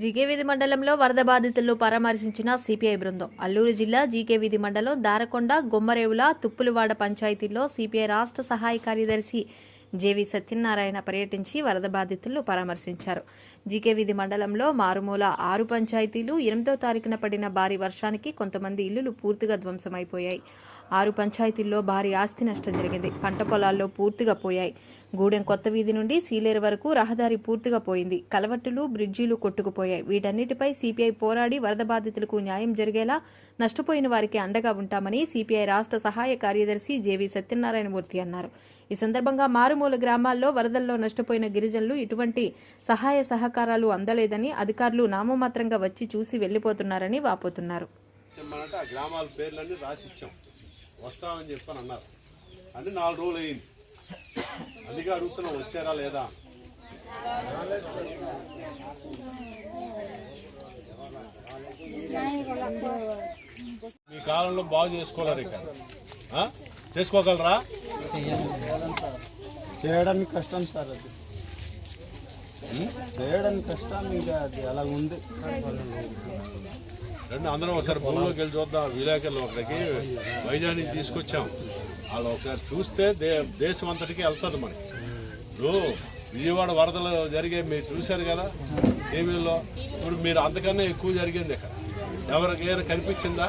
జీకేవీధి మండలంలో వరద బాధితులను పరామర్శించిన సిపిఐ బృందం. అల్లూరు జిల్లా జీకేవిధి మండలం దారకొండ గొమ్మరేవుల తుప్పులవాడ పంచాయతీల్లో సిపిఐ రాష్ట్ర సహాయ కార్యదర్శి జేవి సత్యనారాయణ పర్యటించి వరద బాధితులను పరామర్శించారు. జీకేవిధి మండలంలో మారుమూల ఆరు పంచాయతీలు ఎనిమిదో తారీఖున పడిన భారీ వర్షానికి కొంతమంది ఇల్లులు పూర్తిగా ధ్వంసమైపోయాయి. ఆరు పంచాయతీల్లో భారీ ఆస్తి నష్టం జరిగింది. పంట పొలాల్లో పూర్తిగా పోయాయి. గూడెం కొత్త వీధి నుండి సీలేరు వరకు రహదారి పూర్తిగా పోయింది. కలవట్టులు బ్రిడ్జీలు కొట్టుకుపోయాయి. వీటన్నిటిపై సిపిఐ పోరాడి వరద బాధితులకు న్యాయం జరిగేలా నష్టపోయిన వారికి అండగా ఉంటామని సిపిఐ రాష్ట్ర సహాయ కార్యదర్శి జేవి సత్యనారాయణమూర్తి అన్నారు. ఈ సందర్భంగా మారుమూల గ్రామాల్లో వరదల్లో నష్టపోయిన గిరిజనులు ఇటువంటి సహాయ సహకారాలు అందలేదని అధికారులు నామమాత్రంగా వచ్చి చూసి వెళ్ళిపోతున్నారని వాపోతున్నారు. గ్రామాల పేర్లన్నీ వస్తామని చెప్పని అన్నారు. అంటే నాలుగు రోజులు అయింది. అందుకే అడుగుతున్నాం వచ్చారా లేదా? మీ కాలంలో బాగు చేసుకోలేరు ఇక ఆ? చేసుకోగలరా? చేయడానికి కష్టం సార్ అది. చేయడానికి కష్టం ఇంకా అది అలా ఉంది. రండి అందరం ఒకసారి భూమిలోకి వెళ్ళి చూద్దాం. విలేకరులు ఒకరికి వైజాగ్కి తీసుకొచ్చాం. వాళ్ళు ఒకసారి చూస్తే దే దేశం అంతటికి వెళ్తుంది మనకి. ఇప్పుడు విజయవాడ వరదలు జరిగే మీరు చూశారు కదా టీవీలో ఇప్పుడు మీరు అంతకన్నా ఎక్కువ జరిగింది ఇక్కడ. ఎవరికైనా కనిపించిందా?